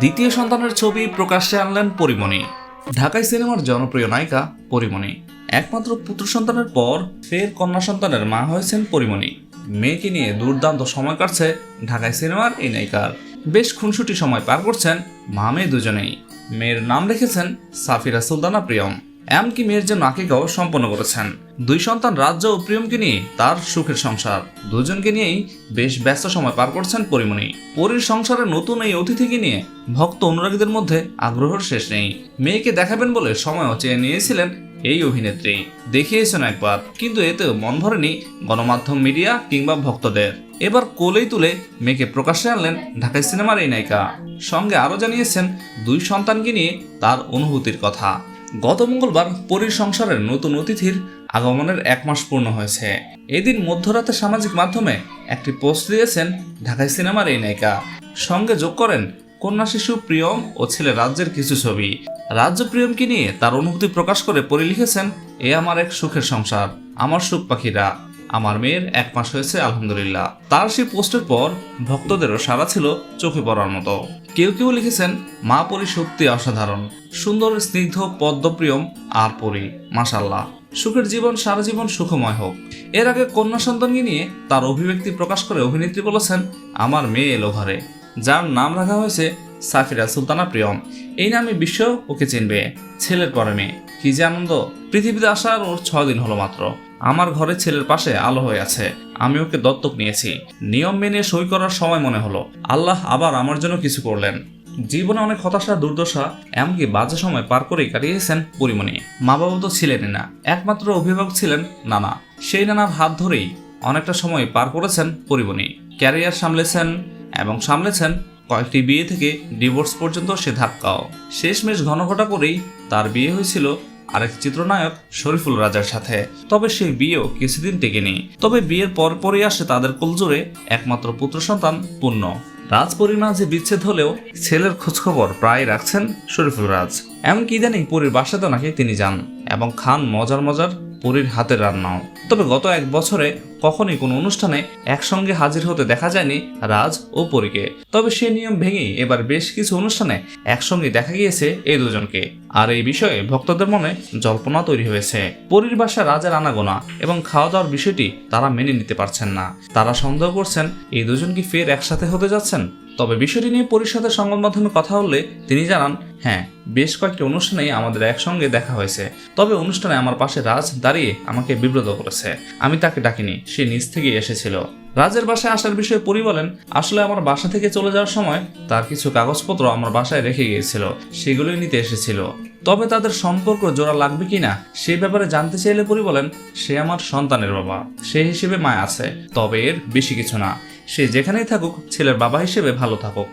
দ্বিতীয় সন্তানের ছবি প্রকাশ্যে আনলেন পরিমণি। ঢাকাই সিনেমার জনপ্রিয় নায়িকা পরিমণি। একমাত্র পুত্র সন্তানের পর ফের কন্যা সন্তানের মা হয়েছেন পরিমণি। মেয়েকে নিয়ে দুর্দান্ত সময় কাটছে ঢাকাই সিনেমার এই নায়িকার। বেশ খুনসুটি সময় পার করছেন মা মেয়ে দুজনেই। মেয়ের নাম রেখেছেন সাফিরা সুলতানা প্রিয়ম। এমনকি মেয়ের জন্য আকিকাও সম্পন্ন করেছেন। দুই সন্তান রাজ্য ও প্রিয়মকে নিয়ে তার সুখের সংসার। দুজনকে নিয়েই বেশ ব্যস্ত সময় পার করছেন পরিমণি। পরীর সংসারে নতুন এই অতিথিকে নিয়ে ভক্ত অনুরাগীদের মধ্যে আগ্রহের শেষ নেই। মেয়েকে দেখাবেন বলে সময়ও চেয়ে নিয়েছিলেন এই অভিনেত্রী। দেখিয়েছেন একবার, কিন্তু এতেও মন ভরেনি গণমাধ্যম মিডিয়া কিংবা ভক্তদের। এবার কোলেই তুলে মেয়েকে প্রকাশ্যে আনলেন ঢাকাই সিনেমার এই নায়িকা। সঙ্গে আরও জানিয়েছেন, দুই সন্তানকে নিয়ে তার অনুভূতির কথা। গত মঙ্গলবার পরীর সংসারের নতুন অতিথির আগমনের এক মাস পূর্ণ হয়েছে। এদিন মধ্যরাতে সামাজিক মাধ্যমে একটি পোস্ট দিয়েছেন ঢাকাই সিনেমার এই নায়িকা। সঙ্গে যোগ করেন কন্যা শিশু প্রিয়ম ও ছেলে রাজ্যের কিছু ছবি। রাজ্য প্রিয়মকে নিয়ে তার অনুভূতি প্রকাশ করে পরি লিখেছেন, এ আমার এক সুখের সংসার, আমার সুখ পাখিরা। আমার মেয়ের এক মাস হয়েছে, আলহামদুলিল্লাহ। তার সেই পোস্টের পর ভক্তদেরও সারা ছিল চোখে পড়ার মতো। কেউ কেউ লিখেছেন, মা পরি সত্যি অসাধারণ। সুন্দর, স্নিগ্ধ, পদ্মপ্রিয়ম আর পরি। মাসাল্লাহ সুখের জীবন, সারা জীবন সুখময় হোক। এর আগে কন্যা সন্তানকে নিয়ে তার অভিব্যক্তি প্রকাশ করে অভিনেত্রী বলেছেন, আমার মেয়ে এলো ঘরে। যার নাম রাখা হয়েছে সাফিরা সুলতানা প্রিয়ম। এই নামে বিশ্ব ওকে চিনবে। ছেলের পরে মেয়ে কি যে আনন্দ। পৃথিবীতে আসার ওর ছয় দিন হলো মাত্র। আমার ঘরে ছেলের পাশে আলো হয়ে আছে। আমি ওকে দত্তক নিয়েছি। নিয়ম মেনে সই করার সময় মনে হলো, আল্লাহ আবার আমার জন্য কিছু করলেন। জীবনে অনেক হতাশা, দুর্দশা, এমনকি বাজে সময় পার করেই কাটিয়েছেন পরিমণি। মা বাবা তো ছিলেনই না, একমাত্র অভিভাবক ছিলেন নানা। সেই নানার হাত ধরেই অনেকটা সময় পার করেছেন পরিমণি। ক্যারিয়ার সামলেছেন এবং সামলেছেন কয়েকটি বিয়ে থেকে ডিভোর্স পর্যন্ত সে ধাক্কাও। শেষমেশ ঘনঘটা করেই তার বিয়ে হয়েছিল আরেক চিত্রনায়ক শরীফুল রাজার সাথে। তবে সেই বিয়েও কিছুদিন টেকেনি। তবে বিয়ের পর পরই আসে তাদের কুলজোরে একমাত্র পুত্র সন্তান পূর্ণ। রাজপরীর মাঝে বিচ্ছেদ হলেও ছেলের খোঁজখবর প্রায় রাখছেন শরীফুল রাজ। এমনকি ইদানিং পরীর বাসাতেও নাকি তিনি যান এবং খান মজার মজার পরীর হাতের রান্নাও। তবে গত এক বছরে কখনই কোনো অনুষ্ঠানে একসঙ্গে হাজির হতে দেখা যায়নি রাজ ও পরীকে। তবে সে নিয়ম ভেঙেই এবার বেশ কিছু অনুষ্ঠানে একসঙ্গে দেখা গিয়েছে এই দুজনকে। আর এই বিষয়ে ভক্তদের মনে জল্পনা তৈরি হয়েছে। পরীর বাসা রাজের আনাগোনা এবং খাওয়া দাওয়ার বিষয়টি তারা মেনে নিতে পারছেন না। তারা সন্দেহ করছেন, এই দুজন কি ফের একসাথে হতে যাচ্ছেন? তবে বিষয়টি নিয়ে পরিষদের সংবাদ মাধ্যমে কথা বললে তিনি জানান হ্যাঁ বেশ কয়েকটি অনুষ্ঠানেই আমাদের একসঙ্গে দেখা হয়েছে। তবে অনুষ্ঠানে আমার পাশে রাজ দাঁড়িয়ে আমাকে বিব্রত করেছে। আমি তাকে ডাকিনি, সে নিজ থেকেই এসেছিল। রাজের বাসায় আসার বিষয়ে পরি বলেন, আসলে আমার বাসা থেকে চলে যাওয়ার সময় তার কিছু কাগজপত্র আমার বাসায় রেখে গিয়েছিল, সেগুলোই নিতে এসেছিল। তবে তাদের সম্পর্ক জোড়া লাগবে কিনা, সে ব্যাপারে জানতে চাইলে পরি বলেন, সে আমার সন্তানের বাবা, সে হিসেবে মায় আছে, তবে এর বেশি কিছু না। সে যেখানেই থাকুক, ছেলের বাবা হিসেবে ভালো থাকুক।